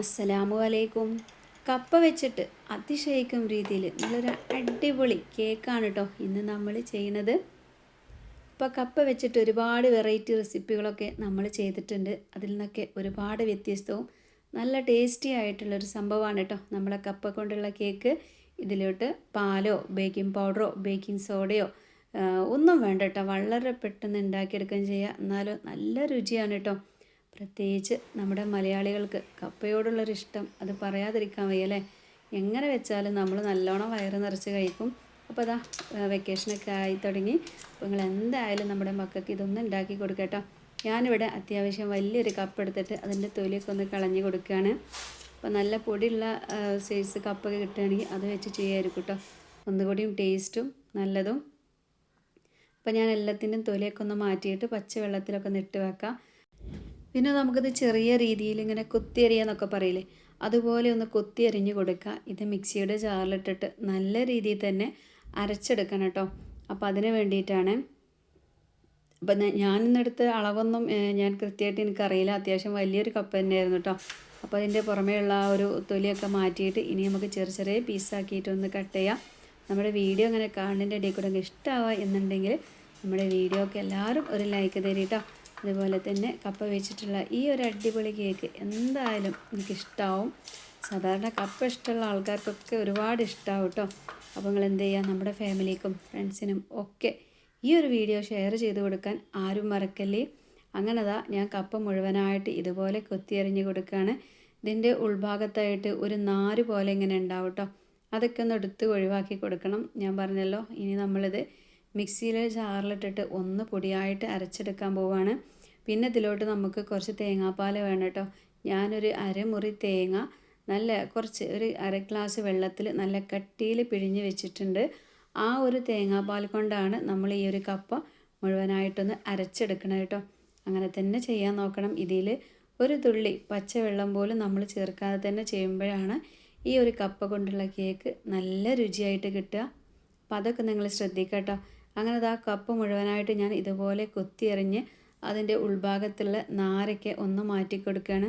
അസ്സലാമു അലൈക്കും. കപ്പ വെച്ചിട്ട് അതിശയിക്കും രീതിയിൽ നല്ലൊരു അടിപൊളി കേക്കാണ് കേട്ടോ ഇന്ന് നമ്മൾ ചെയ്യുന്നത്. ഇപ്പോൾ കപ്പ വെച്ചിട്ട് ഒരുപാട് വെറൈറ്റി റെസിപ്പികളൊക്കെ നമ്മൾ ചെയ്തിട്ടുണ്ട്. അതിൽ നിന്നൊക്കെ ഒരുപാട് വ്യത്യസ്തവും നല്ല ടേസ്റ്റി ആയിട്ടുള്ളൊരു സംഭവമാണ് കേട്ടോ നമ്മളെ കപ്പ കൊണ്ടുള്ള കേക്ക്. ഇതിലോട്ട് പാലോ ബേക്കിംഗ് പൗഡറോ ബേക്കിംഗ് സോഡയോ ഒന്നും വേണ്ട കേട്ടോ വളരെ പെട്ടെന്ന് ഉണ്ടാക്കിയെടുക്കുകയും ചെയ്യുക എന്നാലും നല്ല രുചിയാണ് കേട്ടോ പ്രത്യേകിച്ച് നമ്മുടെ മലയാളികൾക്ക് കപ്പയോടുള്ളൊരു ഇഷ്ടം അത് പറയാതിരിക്കാൻ വയ്യല്ലേ എങ്ങനെ വെച്ചാലും നമ്മൾ നല്ലോണം വയറ് നിറച്ച് കഴിക്കും. അപ്പോൾ അതാ വെക്കേഷനൊക്കെ ആയി തുടങ്ങി. അപ്പോൾ നിങ്ങൾ എന്തായാലും നമ്മുടെ മക്കൾക്ക് ഇതൊന്നും ഉണ്ടാക്കി കൊടുക്കട്ടോ ഞാനിവിടെ അത്യാവശ്യം വലിയൊരു കപ്പ് എടുത്തിട്ട് അതിന്റെ തൊലിയൊക്കെ ഒന്ന് കളഞ്ഞ് കൊടുക്കുകയാണ്. അപ്പോൾ നല്ല പൊടിയുള്ള സൈസ് കപ്പൊക്കെ കിട്ടുകയാണെങ്കിൽ അത് വെച്ച് ചെയ്യായിരിക്കും കേട്ടോ ഒന്നുകൂടിയും ടേസ്റ്റും നല്ലതും. അപ്പോൾ ഞാൻ എല്ലാത്തിന്റെയും തൊലിയൊക്കെ ഒന്ന് മാറ്റിയിട്ട് പച്ചവെള്ളത്തിലൊക്കെ വെള്ളത്തിലൊക്കെ നിട്ട് വെക്കാം. പിന്നെ നമുക്കിത് ചെറിയ രീതിയിൽ ഇങ്ങനെ കുത്തിയരിയാന്നൊക്കെ പറയില്ലേ? അതുപോലെ ഒന്ന് കുത്തി അരിഞ്ഞ് കൊടുക്കുക. ഇത് മിക്സിയുടെ ജാറിലിട്ടിട്ട് നല്ല രീതിയിൽ തന്നെ അരച്ചെടുക്കണം കേട്ടോ. അപ്പോൾ അതിന് വേണ്ടിയിട്ടാണ്. അപ്പം ഞാനിന്നെടുത്ത് അളവൊന്നും ഞാൻ കൃത്യമായിട്ട് എനിക്കറിയില്ല. അത്യാവശ്യം വലിയൊരു കപ്പ് തന്നെയായിരുന്നു കേട്ടോ. അപ്പോൾ അതിന്റെ പുറമേയുള്ള ആ ഒരു തൊലിയൊക്കെ മാറ്റിയിട്ട് ഇനി നമുക്ക് ചെറിയ ചെറിയ പീസാക്കിയിട്ടൊന്ന് കട്ട് ചെയ്യാം. നമ്മുടെ വീഡിയോ അങ്ങനെ കാണുന്നതിന്റെ ഇടയിൽ കൂടെ ഇഷ്ടമാവുക എന്നുണ്ടെങ്കിൽ നമ്മുടെ വീഡിയോ ഒക്കെ എല്ലാവരും ഒരു ലൈക്ക് തരിട്ടോ. അതുപോലെ തന്നെ കപ്പ വെച്ചിട്ടുള്ള ഈ ഒരു അടിപൊളി കേക്ക് എന്തായാലും എനിക്കിഷ്ടാവും സാധാരണ കപ്പ ഇഷ്ടമുള്ള ആൾക്കാർക്കൊക്കെ ഒരുപാട് ഇഷ്ടമാവും കേട്ടോ അപ്പോൾ നിങ്ങൾ എന്ത് ചെയ്യുക നമ്മുടെ ഫാമിലിക്കും ഫ്രണ്ട്സിനും ഒക്കെ ഈ ഒരു വീഡിയോ ഷെയർ ചെയ്ത് കൊടുക്കാൻ ആരും മറക്കല്ലേ? അങ്ങനെതാ ഞാൻ കപ്പ മുഴുവനായിട്ട് ഇതുപോലെ കൊത്തിയെറിഞ്ഞ് കൊടുക്കുകയാണ് ഇതിന്റെ ഉൾഭാഗത്തായിട്ട് ഒരു നാര് പോലെ ഇങ്ങനെ ഉണ്ടാവും കേട്ടോ അതൊക്കെ ഒന്ന് എടുത്ത് ഒഴിവാക്കി കൊടുക്കണം. ഞാൻ പറഞ്ഞല്ലോ ഇനി നമ്മളിത് മിക്സിയിലെ ജാറിലിട്ടിട്ട് ഒന്ന് പൊടിയായിട്ട് അരച്ചെടുക്കാൻ പോവുകയാണ് പിന്നെ ഇതിലോട്ട് നമുക്ക് കുറച്ച് തേങ്ങാപ്പാൽ വേണം കേട്ടോ. ഞാനൊരു അരമുറി തേങ്ങ നല്ല കുറച്ച് ഒരു അര ഗ്ലാസ് വെള്ളത്തിൽ നല്ല കട്ടിയിൽ പിഴിഞ്ഞ് വെച്ചിട്ടുണ്ട്. ആ ഒരു തേങ്ങാപ്പാൽ കൊണ്ടാണ് നമ്മൾ ഈ ഒരു കപ്പ മുഴുവനായിട്ടൊന്ന് അരച്ചെടുക്കണം കേട്ടോ. അങ്ങനെ തന്നെ ചെയ്യാൻ നോക്കണം. ഇതിൽ ഒരു തുള്ളി പച്ചവെള്ളം പോലും നമ്മൾ ചേർക്കാതെ തന്നെ ചെയ്യുമ്പോഴാണ് ഈ ഒരു കപ്പ കൊണ്ടുള്ള കേക്ക് നല്ല രുചിയായിട്ട് കിട്ടുക. അപ്പം അതൊക്കെ നിങ്ങൾ ശ്രദ്ധിക്കുക കേട്ടോ. അങ്ങനെ ആ കപ്പ് മുഴുവനായിട്ട് ഞാൻ ഇതുപോലെ കൊത്തിയെറിഞ്ഞ് അതിന്റെ ഉൾഭാഗത്തുള്ള നാരൊക്കെ ഒന്ന് മാറ്റി കൊടുക്കുകയാണ്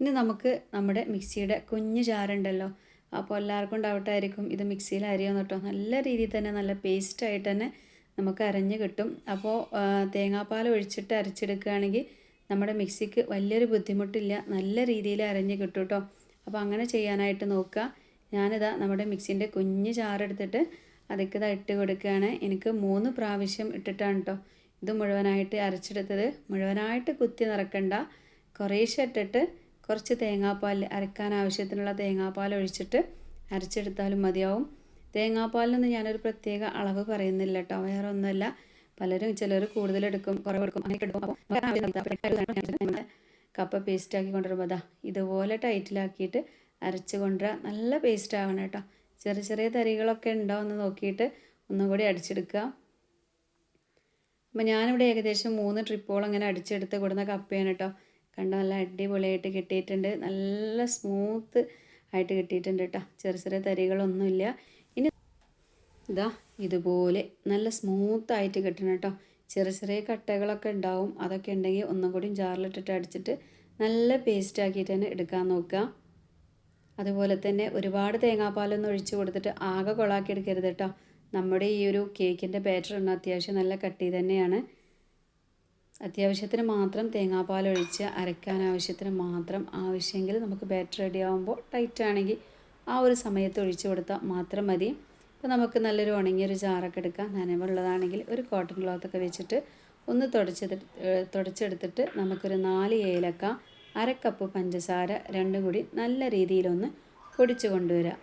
ഇനി നമുക്ക് നമ്മുടെ മിക്സിയുടെ കുഞ്ഞു ചാറുണ്ടല്ലോ. അപ്പോൾ എല്ലാവർക്കും ഉണ്ടാവട്ടായിരിക്കും ഇത് മിക്സിയിൽ അരിയാന്ന് കേട്ടോ. നല്ല രീതിയിൽ തന്നെ നല്ല പേസ്റ്റായിട്ട് തന്നെ നമുക്ക് അരഞ്ഞ് കിട്ടും. അപ്പോൾ തേങ്ങാപ്പാൽ ഒഴിച്ചിട്ട് അരച്ചെടുക്കുകയാണെങ്കിൽ നമ്മുടെ മിക്സിക്ക് വലിയൊരു ബുദ്ധിമുട്ടില്ല. നല്ല രീതിയിൽ അരഞ്ഞ് കിട്ടും കേട്ടോ. അപ്പോൾ അങ്ങനെ ചെയ്യാനായിട്ട് നോക്കുക. ഞാനിതാ നമ്മുടെ മിക്സിന്റെ കുഞ്ഞ് ചാറെടുത്തിട്ട് അതൊക്കെ ഇതാ ഇട്ട് കൊടുക്കുകയാണ് എനിക്ക് മൂന്ന് പ്രാവശ്യം ഇട്ടിട്ടാണ് കേട്ടോ ഇത് മുഴുവനായിട്ട് അരച്ചെടുത്തത്. മുഴുവനായിട്ട് കുത്തി നിറക്കണ്ട. കുറേശ്ശെ ഇട്ടിട്ട് കുറച്ച് തേങ്ങാപ്പാൽ അരക്കാൻ ആവശ്യത്തിനുള്ള തേങ്ങാപ്പാൽ ഒഴിച്ചിട്ട് അരച്ചെടുത്താലും മതിയാവും. തേങ്ങാപ്പാലിനൊന്നും ഞാനൊരു പ്രത്യേക അളവ് പറയുന്നില്ല കേട്ടോ വേറെ ഒന്നുമല്ല പലരും ചിലർ കൂടുതലെടുക്കും കുറവെടുക്കും അങ്ങനെ കപ്പ പേസ്റ്റ് ആക്കി കൊണ്ടുവരുമ്പോൾ അതാ ഇതുപോലെ ടൈറ്റിലാക്കിയിട്ട് അരച്ച് കൊണ്ടുവരാം. നല്ല പേസ്റ്റ് ആവണം കേട്ടോ ചെറിയ ചെറിയ തരികളൊക്കെ ഉണ്ടോ എന്ന് നോക്കിയിട്ട് ഒന്നും കൂടി അടിച്ചെടുക്കുക. അപ്പോൾ ഞാനിവിടെ ഏകദേശം മൂന്ന് ട്രിപ്പോളം അങ്ങനെ അടിച്ചെടുത്ത് കൊടുന്ന കപ്പയാണ് കേട്ടോ കണ്ടോ നല്ല അടിപൊളിയായിട്ട് കിട്ടിയിട്ടുണ്ട്. നല്ല സ്മൂത്ത് ആയിട്ട് കിട്ടിയിട്ടുണ്ട് കേട്ടോ ചെറിയ ചെറിയ തരികളൊന്നുമില്ല. ഇനി ഇതാ ഇതുപോലെ നല്ല സ്മൂത്തായിട്ട് കിട്ടണം കേട്ടോ ചെറിയ ചെറിയ കട്ടകളൊക്കെ ഉണ്ടാവും. അതൊക്കെ ഉണ്ടെങ്കിൽ ഒന്നും കൂടി ജാറിലിട്ടിട്ട് അടിച്ചിട്ട് നല്ല പേസ്റ്റ് ആക്കിയിട്ട് തന്നെ എടുക്കാൻ നോക്കുക. അതുപോലെ തന്നെ ഒരുപാട് തേങ്ങാപ്പാലൊന്നും ഒഴിച്ച് കൊടുത്തിട്ട് ആകെ കൊളാക്കി എടുക്കരുത് കേട്ടോ. നമ്മുടെ ഈ ഒരു കേക്കിന്റെ എണ്ണ അത്യാവശ്യം നല്ല കട്ടി തന്നെയാണ്. അത്യാവശ്യത്തിന് മാത്രം തേങ്ങാപ്പാൽ ഒഴിച്ച് അരയ്ക്കാൻ ആവശ്യത്തിന് മാത്രം ആവശ്യമെങ്കിൽ നമുക്ക് ബാറ്റർ റെഡി ആകുമ്പോൾ ടൈറ്റ് ആണെങ്കിൽ ആ ഒരു സമയത്ത് ഒഴിച്ച് കൊടുത്താൽ മാത്രം മതി. അപ്പോൾ നമുക്ക് നല്ലൊരു ഉണങ്ങിയൊരു ചാറൊക്കെ എടുക്കാം. നനവുള്ളതാണെങ്കിൽ ഒരു കോട്ടൺ ക്ലോത്തൊക്കെ വെച്ചിട്ട് ഒന്ന് തുടച്ചെടുത്ത് തുടച്ചെടുത്തിട്ട് നമുക്കൊരു നാല് ഏലക്ക അര കപ്പ് പഞ്ചസാര രണ്ടും കൂടി നല്ല രീതിയിലൊന്ന് പൊടിച്ചു കൊണ്ടുവരാം.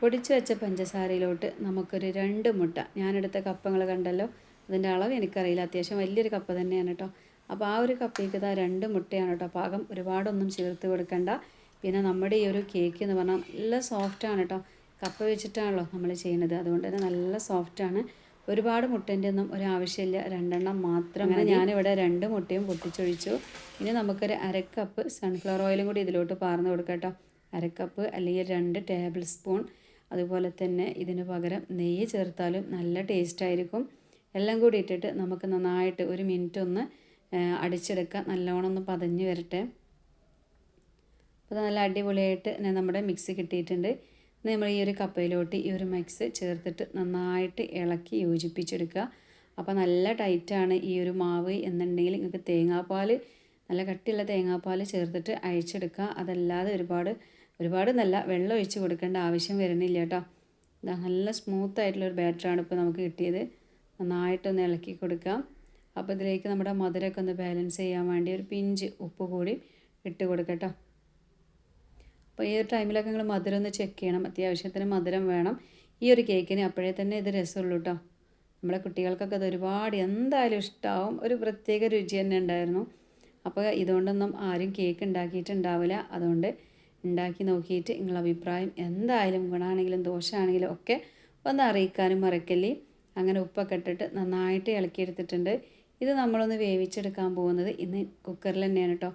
പൊടിച്ചു വെച്ച പഞ്ചസാരയിലോട്ട് നമുക്കൊരു രണ്ട് മുട്ട. ഞാനെടുത്ത കപ്പങ്ങൾ കണ്ടല്ലോ? അതിന്റെ അളവ് എനിക്കറിയില്ല. അത്യാവശ്യം വലിയൊരു കപ്പ് തന്നെയാണ് കേട്ടോ. അപ്പോൾ ആ ഒരു കപ്പയ്ക്ക് ഇതാ രണ്ട് മുട്ടയാണ് കേട്ടോ. പാകം ഒരുപാടൊന്നും ചേർത്ത് കൊടുക്കണ്ട. പിന്നെ നമ്മുടെ ഈ ഒരു കേക്ക് എന്ന് പറഞ്ഞാൽ നല്ല സോഫ്റ്റാണ് കേട്ടോ. കപ്പ വെച്ചിട്ടാണല്ലോ നമ്മൾ ചെയ്യുന്നത്. അതുകൊണ്ട് തന്നെ നല്ല സോഫ്റ്റാണ് ഒരുപാട് മുട്ടന്റെ ഒന്നും ഒരാവശ്യമില്ല. രണ്ടെണ്ണം മാത്രം. അങ്ങനെ ഞാനിവിടെ രണ്ട് മുട്ടയും പൊട്ടിച്ചൊഴിച്ചു. ഇനി നമുക്കൊരു അരക്കപ്പ് സൺഫ്ലവർ ഓയിലും കൂടി ഇതിലോട്ട് പാർന്ന് കൊടുക്കാം കേട്ടോ അരക്കപ്പ് അല്ലെങ്കിൽ രണ്ട് ടേബിൾ സ്പൂൺ അതുപോലെ തന്നെ ഇതിന് പകരം നെയ്യ് ചേർത്താലും നല്ല ടേസ്റ്റായിരിക്കും എല്ലാം കൂടി ഇട്ടിട്ട് നമുക്ക് നന്നായിട്ട് ഒരു മിനിറ്റ് ഒന്ന് അടിച്ചെടുക്കാം. അടിച്ചെടുക്കുക നല്ലോണം ഒന്ന് പതഞ്ഞ് വരട്ടെ. അപ്പോൾ നല്ല അടിപൊളിയായിട്ട് നമ്മുടെ മിക്സി കിട്ടിയിട്ടുണ്ട്. നമ്മൾ ഈ ഒരു കപ്പയിലോട്ട് ഈ ഒരു മിക്സ് ചേർത്തിട്ട് നന്നായിട്ട് ഇളക്കി യോജിപ്പിച്ചെടുക്കുക. അപ്പോൾ നല്ല ടൈറ്റാണ് ഈ ഒരു മാവ് എന്നുണ്ടെങ്കിൽ നിങ്ങൾക്ക് തേങ്ങാപ്പാൽ നല്ല കട്ടിയുള്ള തേങ്ങാപ്പാൽ ചേർത്തിട്ട് അഴിച്ചെടുക്കുക. അതല്ലാതെ ഒരുപാട് ഒരുപാട് നല്ല വെള്ളം ഒഴിച്ച് കൊടുക്കേണ്ട ആവശ്യം വരുന്നില്ല കേട്ടോ. നല്ല സ്മൂത്ത് ആയിട്ടുള്ള ഒരു ബാറ്ററാണ് ഇപ്പോൾ നമുക്ക് കിട്ടിയത്. നന്നായിട്ടൊന്ന് ഇളക്കി കൊടുക്കുക. അപ്പോൾ ഇതിലേക്ക് നമ്മുടെ മധുരമൊക്കെ ഒന്ന് ബാലൻസ് ചെയ്യാൻ വേണ്ടി ഒരു പിഞ്ച് ഉപ്പ് കൂടി ഇട്ട് കൊടുക്കട്ടോ അപ്പോൾ ഈ ഒരു ടൈമിലൊക്കെ നിങ്ങൾ മധുരം ഒന്ന് ചെക്ക് ചെയ്യണം. അത്യാവശ്യത്തിന് മധുരം വേണം. ഈ ഒരു കേക്കിന് അപ്പോഴേ തന്നെ ഇത് രസമുള്ളൂ കേട്ടോ നമ്മളെ കുട്ടികൾക്കൊക്കെ അത് ഒരുപാട് എന്തായാലും ഇഷ്ടമാവും ഒരു പ്രത്യേക രുചി തന്നെ ഉണ്ടായിരുന്നു. അപ്പോൾ ഇതുകൊണ്ടൊന്നും ആരും കേക്ക് ഉണ്ടാക്കിയിട്ടുണ്ടാവില്ല. അതുകൊണ്ട് ഉണ്ടാക്കി നോക്കിയിട്ട് നിങ്ങളുടെ അഭിപ്രായം എന്തായാലും ഗുണമാണെങ്കിലും ദോഷമാണെങ്കിലും ഒക്കെ ഒന്ന് അറിയിക്കാനും മറക്കല്ലേ. അങ്ങനെ ഉപ്പൊക്കെ ഇട്ടിട്ട് നന്നായിട്ട് ഇളക്കിയെടുത്തിട്ടുണ്ട്. ഇത് നമ്മളൊന്ന് വേവിച്ചെടുക്കാൻ പോകുന്നത് ഇന്ന് കുക്കറിൽ തന്നെയാണ് കേട്ടോ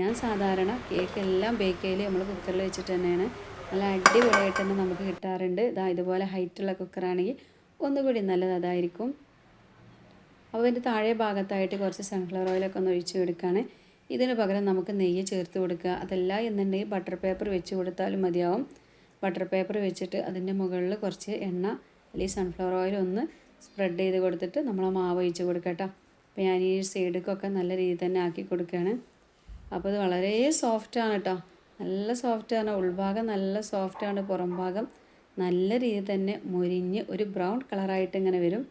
ഞാൻ സാധാരണ കേക്ക് എല്ലാം ബേക്ക് ചെയ്യൽ നമ്മൾ കുക്കറിൽ വെച്ചിട്ട് തന്നെയാണ്. നല്ല അടിപൊളിയായിട്ട് തന്നെ നമുക്ക് കിട്ടാറുണ്ട്. ഇതാ ഇതുപോലെ ഹൈറ്റുള്ള കുക്കറാണെങ്കിൽ ഒന്നുകൂടി നല്ലത് അതായിരിക്കും. അപ്പോൾ അതിന്റെ താഴെ ഭാഗത്തായിട്ട് കുറച്ച് സൺഫ്ലവർ ഓയിലൊക്കെ ഒന്ന് ഒഴിച്ച് കൊടുക്കുകയാണ് ഇതിന് പകരം നമുക്ക് നെയ്യ് ചേർത്ത് കൊടുക്കുക. അതല്ല എന്നുണ്ടെങ്കിൽ ബട്ടർ പേപ്പർ വെച്ച് കൊടുത്താലും മതിയാവും. ബട്ടർ പേപ്പർ വെച്ചിട്ട് അതിന്റെ മുകളിൽ കുറച്ച് എണ്ണ അല്ലെങ്കിൽ സൺഫ്ലവർ ഓയിൽ ഒന്ന് സ്പ്രെഡ് ചെയ്ത് കൊടുത്തിട്ട് നമ്മൾ മാവ് ഒഴിച്ച് കൊടുക്കട്ടോ. അപ്പോൾ ഞാൻ ഈ സൈഡിക്കൊക്കെ നല്ല രീതിയിൽ തന്നെ ആക്കി കൊടുക്കുകയാണ് അപ്പോൾ ഇത് വളരെ സോഫ്റ്റാണ് കേട്ടോ നല്ല സോഫ്റ്റാണ് ഉൾഭാഗം നല്ല സോഫ്റ്റാണ് പുറം ഭാഗം നല്ല രീതിയിൽ തന്നെ മൊരിഞ്ഞ് ഒരു ബ്രൗൺ കളറായിട്ട് ഇങ്ങനെ വരും.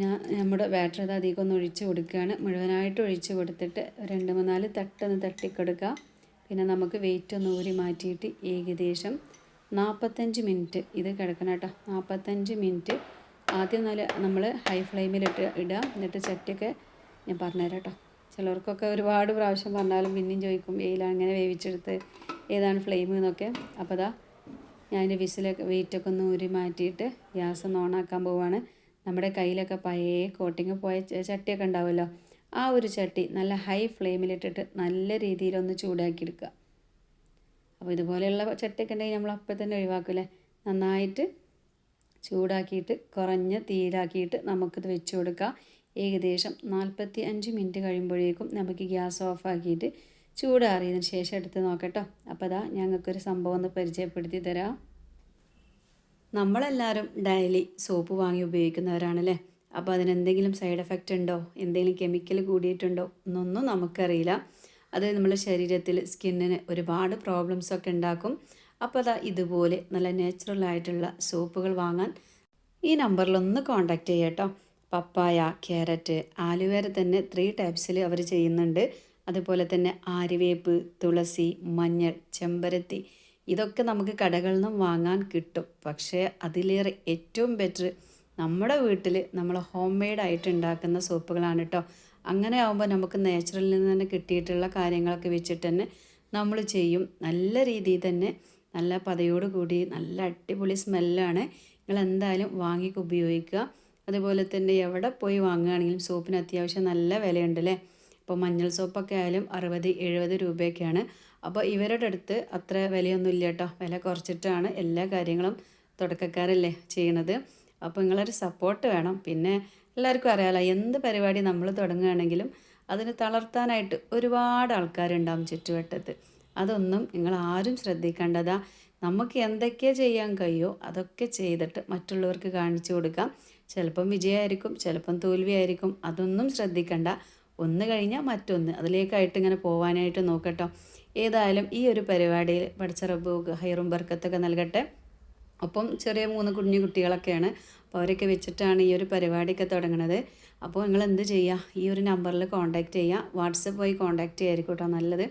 ഞാൻ നമ്മുടെ ബാറ്റർ അത് അധികം ഒന്ന് ഒഴിച്ച് കൊടുക്കുകയാണ്. മുഴുവനായിട്ട് ഒഴിച്ച് കൊടുത്തിട്ട് രണ്ട് മൂന്നാൽ തട്ടൊന്ന് തട്ടിക്കൊടുക്കുക. പിന്നെ നമുക്ക് വെയിറ്റ് ഒന്ന് ഊരി മാറ്റിയിട്ട് ഏകദേശം നാൽപ്പത്തഞ്ച് മിനിറ്റ് ഇത് കിടക്കണം കേട്ടോ നാൽപ്പത്തഞ്ച് മിനിറ്റ് ആദ്യം നല്ല നമ്മൾ ഹൈ ഫ്ലെയിമിലിട്ട് ഇടുക. എന്നിട്ട് ചട്ടിയൊക്കെ ഞാൻ പറഞ്ഞുതരാം കേട്ടോ ചിലർക്കൊക്കെ ഒരുപാട് പ്രാവശ്യം പറഞ്ഞാലും പിന്നെയും ചോദിക്കും വെയിൽ അങ്ങനെ വേവിച്ചെടുത്ത് ഏതാണ് ഫ്ലെയിം എന്നൊക്കെ. അപ്പോൾ അതാ ഞാൻ വിസിലൊക്കെ വെയിറ്റൊക്കെ ഒന്ന് ഊരി മാറ്റിയിട്ട് ഗ്യാസ് ഒന്ന് ഓണാക്കാൻ പോവുകയാണ് നമ്മുടെ കയ്യിലൊക്കെ പയേ കോട്ടിങ് പോയ ചട്ടിയൊക്കെ ഉണ്ടാവുമല്ലോ ആ ഒരു ചട്ടി നല്ല ഹൈ ഫ്ലെയിമിലിട്ടിട്ട് നല്ല രീതിയിലൊന്ന് ചൂടാക്കി എടുക്കുക. അപ്പോൾ ഇതുപോലെയുള്ള ചട്ടിയൊക്കെ ഉണ്ടെങ്കിൽ നമ്മൾ അപ്പം തന്നെ ഒഴിവാക്കില്ലേ നന്നായിട്ട് ചൂടാക്കിയിട്ട് കുറഞ്ഞ തീയിലാക്കിയിട്ട് നമുക്കിത് വെച്ച് കൊടുക്കാം. ഏകദേശം നാൽപ്പത്തി അഞ്ച് മിനിറ്റ് കഴിയുമ്പോഴേക്കും നമുക്ക് ഗ്യാസ് ഓഫാക്കിയിട്ട് ചൂടാറിയതിന് ശേഷം എടുത്ത് നോക്കട്ടോ. അപ്പോൾ അതാ ഞങ്ങൾക്കൊരു സംഭവം ഒന്ന് പരിചയപ്പെടുത്തി തരാം. നമ്മളെല്ലാവരും ഡയലി സോപ്പ് വാങ്ങി ഉപയോഗിക്കുന്നവരാണല്ലേ? അപ്പോൾ അതിനെന്തെങ്കിലും സൈഡ് എഫക്റ്റ് ഉണ്ടോ? എന്തെങ്കിലും കെമിക്കൽ കൂടിയിട്ടുണ്ടോ? എന്നൊന്നും നമുക്കറിയില്ല. അത് നമ്മുടെ ശരീരത്തിൽ സ്കിന്നിന് ഒരുപാട് പ്രോബ്ലംസ് ഒക്കെ ഉണ്ടാക്കും. അപ്പോൾ അതാ ഇതുപോലെ നല്ല നാച്ചുറൽ ആയിട്ടുള്ള സോപ്പുകൾ വാങ്ങാൻ ഈ നമ്പറിലൊന്ന് കോൺടാക്റ്റ് ചെയ്യാം പപ്പായ ക്യാരറ്റ് ആലുവേര തന്നെ ത്രീ ടൈപ്സിൽ അവർ ചെയ്യുന്നുണ്ട്. അതുപോലെ തന്നെ ആര്യവേപ്പ് തുളസി മഞ്ഞൾ ചെമ്പരത്തി. ഇതൊക്കെ നമുക്ക് കടകളിൽ നിന്നും വാങ്ങാൻ കിട്ടും. പക്ഷേ അതിലേറെ ഏറ്റവും ബെറ്റർ നമ്മുടെ വീട്ടിൽ നമ്മൾ ഹോം മെയ്ഡ് ആയിട്ട് ഉണ്ടാക്കുന്ന സോപ്പുകളാണ് കേട്ടോ അങ്ങനെ ആകുമ്പോൾ നമുക്ക് നാച്ചുറലിൽ നിന്ന് തന്നെ കിട്ടിയിട്ടുള്ള കാര്യങ്ങളൊക്കെ വെച്ചിട്ട് തന്നെ നമ്മൾ ചെയ്യും. നല്ല രീതിയിൽ തന്നെ നല്ല പതയോട് കൂടി നല്ല അടിപൊളി സ്മെല്ലാണ് നിങ്ങൾ എന്തായാലും വാങ്ങി ഉപയോഗിക്കുക. അതുപോലെ തന്നെ എവിടെ പോയി വാങ്ങുകയാണെങ്കിലും സോപ്പിന് അത്യാവശ്യം നല്ല വിലയുണ്ട് അല്ലേ ഇപ്പോൾ മഞ്ഞൾ സോപ്പൊക്കെ ആയാലും അറുപത് എഴുപത് രൂപയൊക്കെയാണ്. അപ്പോൾ ഇവരുടെ അടുത്ത് അത്ര വിലയൊന്നും ഇല്ല കേട്ടോ. വില കുറച്ചിട്ടാണ് എല്ലാ കാര്യങ്ങളും തുടക്കക്കാരല്ലേ ചെയ്യണത്. അപ്പോൾ നിങ്ങളൊരു സപ്പോർട്ട് വേണം. പിന്നെ എല്ലാവർക്കും അറിയാമല്ലോ എന്ത് പരിപാടി നമ്മൾ തുടങ്ങുകയാണെങ്കിലും അതിന് തളർത്താനായിട്ട് ഒരുപാട് ആൾക്കാരുണ്ടാവും ചുറ്റുവട്ടത്ത്. അതൊന്നും നിങ്ങൾ ആരും ശ്രദ്ധിക്കേണ്ടതാ. നമുക്ക് എന്തൊക്കെ ചെയ്യാൻ കഴിയുമോ അതൊക്കെ ചെയ്തിട്ട് മറ്റുള്ളവർക്ക് കാണിച്ചു കൊടുക്കാം. ചിലപ്പം വിജയമായിരിക്കും ചിലപ്പം തോൽവിയായിരിക്കും. അതൊന്നും ശ്രദ്ധിക്കണ്ട. ഒന്ന് കഴിഞ്ഞാൽ മറ്റൊന്ന്. അതിലേക്കായിട്ട് ഇങ്ങനെ പോകാനായിട്ട് നോക്കട്ടോ. ഏതായാലും ഈ ഒരു പരിപാടിയിൽ പഠിച്ച റബ്ബു ഹൈറും ബർക്കത്തൊക്കെ നൽകട്ടെ. ഒപ്പം ചെറിയ മൂന്ന് കുഞ്ഞു കുട്ടികളൊക്കെയാണ്. അപ്പോൾ അവരൊക്കെ വെച്ചിട്ടാണ് ഈ ഒരു പരിപാടിയൊക്കെ തുടങ്ങുന്നത് അപ്പോൾ നിങ്ങൾ എന്ത് ചെയ്യുക ഈ ഒരു നമ്പറിൽ കോൺടാക്റ്റ് ചെയ്യുക വാട്സപ്പ് വഴി കോൺടാക്റ്റ് ചെയ്യായിരിക്കും കേട്ടോ നല്ലത്.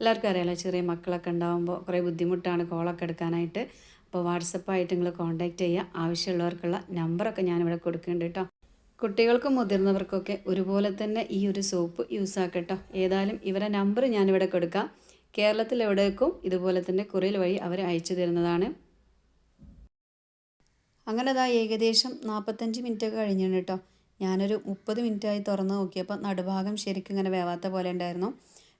എല്ലാവർക്കും അറിയാലോ ചെറിയ മക്കളൊക്കെ ഉണ്ടാകുമ്പോൾ കുറേ ബുദ്ധിമുട്ടാണ് കോളൊക്കെ എടുക്കാനായിട്ട്. അപ്പോൾ വാട്സപ്പായിട്ട് നിങ്ങൾ കോൺടാക്റ്റ് ചെയ്യുക. ആവശ്യമുള്ളവർക്കുള്ള നമ്പറൊക്കെ ഞാനിവിടെ കൊടുക്കുന്നുണ്ട് കേട്ടോ. കുട്ടികൾക്കും മുതിർന്നവർക്കൊക്കെ ഒരുപോലെ തന്നെ ഈ ഒരു സോപ്പ് യൂസ് ആക്കട്ടോ ഏതായാലും ഇവരെ നമ്പർ ഞാനിവിടെ കൊടുക്കാം. കേരളത്തിൽ എവിടേക്കും ഇതുപോലെ തന്നെ കുറിയൽ വഴി അവർ അയച്ചു തരുന്നതാണ്. അങ്ങനെ അതാ ഏകദേശം നാൽപ്പത്തഞ്ച് മിനിറ്റ് ഒക്കെ കഴിഞ്ഞിട്ടുണ്ട് കേട്ടോ. ഞാനൊരു മുപ്പത് മിനിറ്റായി തുറന്ന് നോക്കിയപ്പോൾ നടുഭാഗം ശരിക്കും ഇങ്ങനെ വേവാത്ത പോലെ ഉണ്ടായിരുന്നു.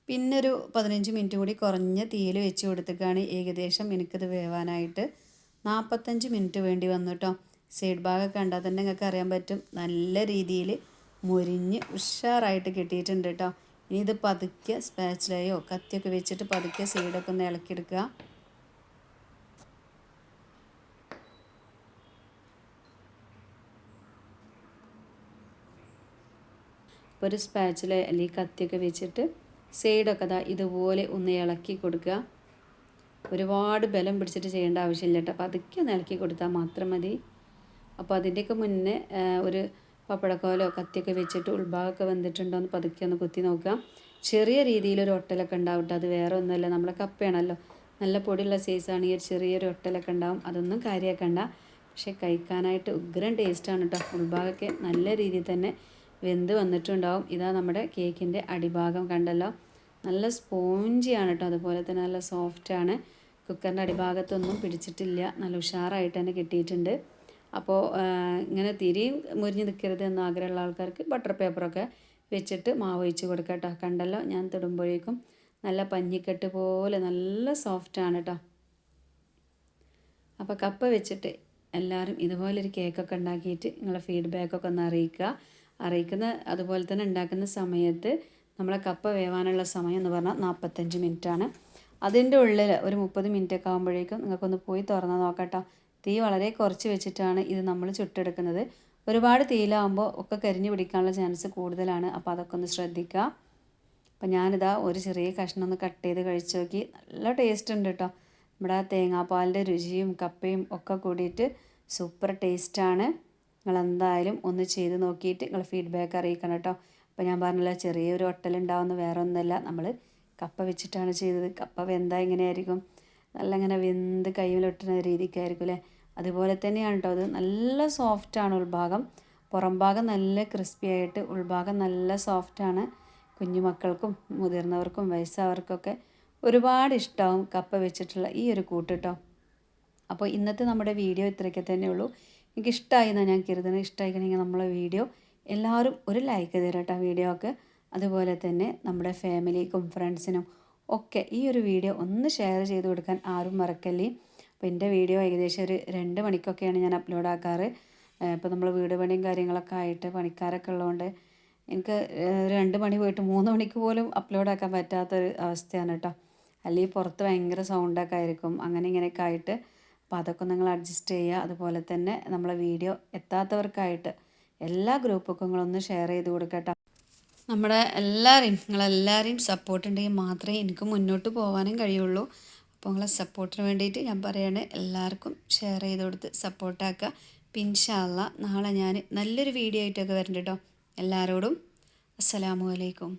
പിന്നെ ഒരു പതിനഞ്ച് മിനിറ്റ് കൂടി കുറഞ്ഞ തീയിൽ വെച്ച് കൊടുത്തേക്കാണ് ഏകദേശം എനിക്കത് വേവാനായിട്ട് നാൽപ്പത്തഞ്ച് മിനിറ്റ് വേണ്ടി വന്നു കേട്ടോ സൈഡ് ഭാഗം കണ്ടാൽ തന്നെ നിങ്ങൾക്ക് അറിയാൻ പറ്റും. നല്ല രീതിയിൽ മുരിഞ്ഞ് ഉഷാറായിട്ട് കിട്ടിയിട്ടുണ്ട് കേട്ടോ ഇനി ഇത് പതുക്കെ സ്പാച്ചിലയോ കത്തിയൊക്കെ വെച്ചിട്ട് പതുക്കെ സൈഡൊക്കെ ഒന്ന് ഇളക്കിയെടുക്കുക ഇപ്പോൾ ഒരു സ്പാച്ചില അല്ലെങ്കിൽ കത്തിയൊക്കെ വെച്ചിട്ട് സൈഡൊക്കെ അതാ ഇതുപോലെ ഒന്ന് ഇളക്കി കൊടുക്കുക. ഒരുപാട് ബലം പിടിച്ചിട്ട് ചെയ്യേണ്ട ആവശ്യമില്ല കേട്ടോ. അപ്പോൾ അതൊക്കെ ഒന്ന് ഇളക്കി കൊടുത്താൽ മാത്രം മതി. അപ്പോൾ അതിന്റെയൊക്കെ മുന്നേ ഒരു പപ്പടക്കോലോ കത്തിയൊക്കെ വെച്ചിട്ട് ഉൾഭാഗമൊക്കെ വന്നിട്ടുണ്ടോ എന്ന് പതുക്കെ ഒന്ന് കുത്തി നോക്കുക. ചെറിയ രീതിയിലൊരു ഒട്ടലൊക്കെ ഉണ്ടാവും അത് വേറെ ഒന്നുമല്ല. നമ്മളെ കപ്പയാണല്ലോ. നല്ല പൊടിയുള്ള സൈസാണ് ഈ ഒരു ചെറിയൊരു ഒട്ടലൊക്കെ ഉണ്ടാവും. അതൊന്നും കാര്യമാക്കണ്ട. പക്ഷേ കഴിക്കാനായിട്ട് ഉഗ്രം ടേസ്റ്റാണ് കേട്ടോ. ഉൾഭാഗമൊക്കെ നല്ല രീതിയിൽ തന്നെ വെന്ത് വന്നിട്ടുണ്ടാവും. ഇതാ നമ്മുടെ കേക്കിന്റെ അടിഭാഗം കണ്ടല്ലോ. നല്ല സ്പോഞ്ചിയാണ് കേട്ടോ. അതുപോലെ തന്നെ നല്ല സോഫ്റ്റാണ്. കുക്കറിന്റെ അടിഭാഗത്തൊന്നും പിടിച്ചിട്ടില്ല. നല്ല ഉഷാറായിട്ട് തന്നെ കിട്ടിയിട്ടുണ്ട്. അപ്പോൾ ഇങ്ങനെ തിരിയും മുരിഞ്ഞ് നിൽക്കരുത് എന്ന് ആഗ്രഹമുള്ള ആൾക്കാർക്ക് ബട്ടർ പേപ്പറൊക്കെ വെച്ചിട്ട് മാവ് ഒഴിച്ച് കൊടുക്കുക കേട്ടോ. കണ്ടല്ലോ? ഞാൻ തൊടുമ്പോഴേക്കും നല്ല പഞ്ഞിക്കെട്ട് പോലെ നല്ല സോഫ്റ്റാണ് കേട്ടോ. അപ്പോൾ കപ്പ വെച്ചിട്ട് എല്ലാവരും ഇതുപോലൊരു കേക്കൊക്കെ ഉണ്ടാക്കിയിട്ട് നിങ്ങളെ ഫീഡ്ബാക്കൊക്കെ ഒന്ന് അറിയിക്കുക. അറിയിക്കുന്ന അതുപോലെ തന്നെ ഉണ്ടാക്കുന്ന സമയത്ത് നമ്മളെ കപ്പ വേവാനുള്ള സമയം എന്ന് പറഞ്ഞാൽ നാൽപ്പത്തഞ്ച് മിനിറ്റാണ്. അതിന്റെ ഉള്ളിൽ ഒരു മുപ്പത് മിനിറ്റ് ഒക്കെ ആകുമ്പോഴേക്കും നിങ്ങൾക്കൊന്ന് പോയി തുറന്ന് നോക്കട്ടോ. തീ വളരെ കുറച്ച് വെച്ചിട്ടാണ് ഇത് നമ്മൾ ചുട്ടെടുക്കുന്നത്. ഒരുപാട് തീയിലാകുമ്പോൾ ഒക്കെ കരിഞ്ഞു പിടിക്കാനുള്ള ചാൻസ് കൂടുതലാണ്. അപ്പോൾ അതൊക്കെ ഒന്ന് ശ്രദ്ധിക്കുക. അപ്പം ഞാനിതാ ഒരു ചെറിയ കഷ്ണം ഒന്ന് കട്ട് ചെയ്ത് കഴിച്ച് നോക്കി. നല്ല ടേസ്റ്റ് ഉണ്ട് കേട്ടോ. നമ്മുടെ തേങ്ങാപ്പാലിന്റെ രുചിയും കപ്പയും ഒക്കെ കൂടിയിട്ട് സൂപ്പർ ടേസ്റ്റാണ്. നിങ്ങൾ എന്തായാലും ഒന്ന് ചെയ്ത് നോക്കിയിട്ട് നിങ്ങൾ ഫീഡ്ബാക്ക് അറിയിക്കണം കേട്ടോ. അപ്പോൾ ഞാൻ പറഞ്ഞല്ലോ ചെറിയൊരു ഒട്ടലുണ്ടാവുന്ന വേറെ ഒന്നുമല്ല നമ്മൾ കപ്പ വെച്ചിട്ടാണ് ചെയ്തത്. കപ്പ വെന്താ എങ്ങനെയായിരിക്കും? നല്ല ഇങ്ങനെ വെന്ത് കയ്യിലൊട്ടുന്ന രീതിക്കായിരിക്കും അല്ലേ? അതുപോലെ തന്നെയാണ് കേട്ടോ അത് നല്ല സോഫ്റ്റാണ് ഉൾഭാഗം. പുറം ഭാഗം നല്ല ക്രിസ്പി ആയിട്ട് ഉൾഭാഗം നല്ല സോഫ്റ്റാണ് കുഞ്ഞുമക്കൾക്കും മുതിർന്നവർക്കും വയസ്സായവർക്കൊക്കെ ഒരുപാട് ഇഷ്ടമാവും കപ്പ വെച്ചിട്ടുള്ള ഈ ഒരു കൂട്ട് കേട്ടോ. അപ്പോൾ ഇന്നത്തെ നമ്മുടെ വീഡിയോ ഇത്രയൊക്കെ തന്നെ ഉള്ളൂ. എനിക്ക് ഇഷ്ടമായി എന്നാണ് ഞാൻ കരുതുന്നത് ഇഷ്ടമായിക്കണമെങ്കിൽ നമ്മളെ വീഡിയോ എല്ലാവരും ഒരു ലൈക്ക് തരാം കേട്ടോ വീഡിയോ ഒക്കെ അതുപോലെ തന്നെ നമ്മുടെ ഫാമിലിക്കും ഫ്രണ്ട്സിനും ഒക്കെ ഈ ഒരു വീഡിയോ ഒന്ന് ഷെയർ ചെയ്ത് കൊടുക്കാൻ ആരും മറക്കല്ലേ. അപ്പോൾ എന്റെ വീഡിയോ ഏകദേശം ഒരു രണ്ട് മണിക്കൊക്കെയാണ് ഞാൻ അപ്ലോഡ് ആക്കാറ്. ഇപ്പോൾ നമ്മൾ വീട് പണിയും കാര്യങ്ങളൊക്കെ ആയിട്ട് പണിക്കാരൊക്കെ ഉള്ളതുകൊണ്ട് എനിക്ക് രണ്ട് മണി പോയിട്ട് മൂന്ന് മണിക്ക് പോലും അപ്ലോഡ് ആക്കാൻ പറ്റാത്തൊരു അവസ്ഥയാണ് കേട്ടോ. അല്ലെങ്കിൽ പുറത്ത് ഭയങ്കര സൗണ്ടൊക്കെ ആയിരിക്കും. അങ്ങനെ ഇങ്ങനെയൊക്കെ ആയിട്ട് അപ്പോൾ അതൊക്കെ നിങ്ങൾ അഡ്ജസ്റ്റ് ചെയ്യുക. അതുപോലെ തന്നെ നമ്മളെ വീഡിയോ എത്താത്തവർക്കായിട്ട് എല്ലാ ഗ്രൂപ്പൊക്കെ നിങ്ങളൊന്ന് ഷെയർ ചെയ്ത് കൊടുക്കട്ടോ നമ്മുടെ എല്ലാവരെയും നിങ്ങളെല്ലാവരെയും സപ്പോർട്ട് ഉണ്ടെങ്കിൽ മാത്രമേ എനിക്ക് മുന്നോട്ട് പോകാനും കഴിയുള്ളൂ. അപ്പോൾ നിങ്ങളെ സപ്പോർട്ടിന് വേണ്ടിയിട്ട് ഞാൻ പറയുകയാണ് എല്ലാവർക്കും ഷെയർ ചെയ്ത് കൊടുത്ത് സപ്പോർട്ടാക്കുക പിൻഷാല്ല നാളെ ഞാൻ നല്ലൊരു വീഡിയോ ആയിട്ടൊക്കെ വരുന്നുണ്ട് കേട്ടോ. എല്ലാവരോടും അസ്സലാമു അലൈക്കും.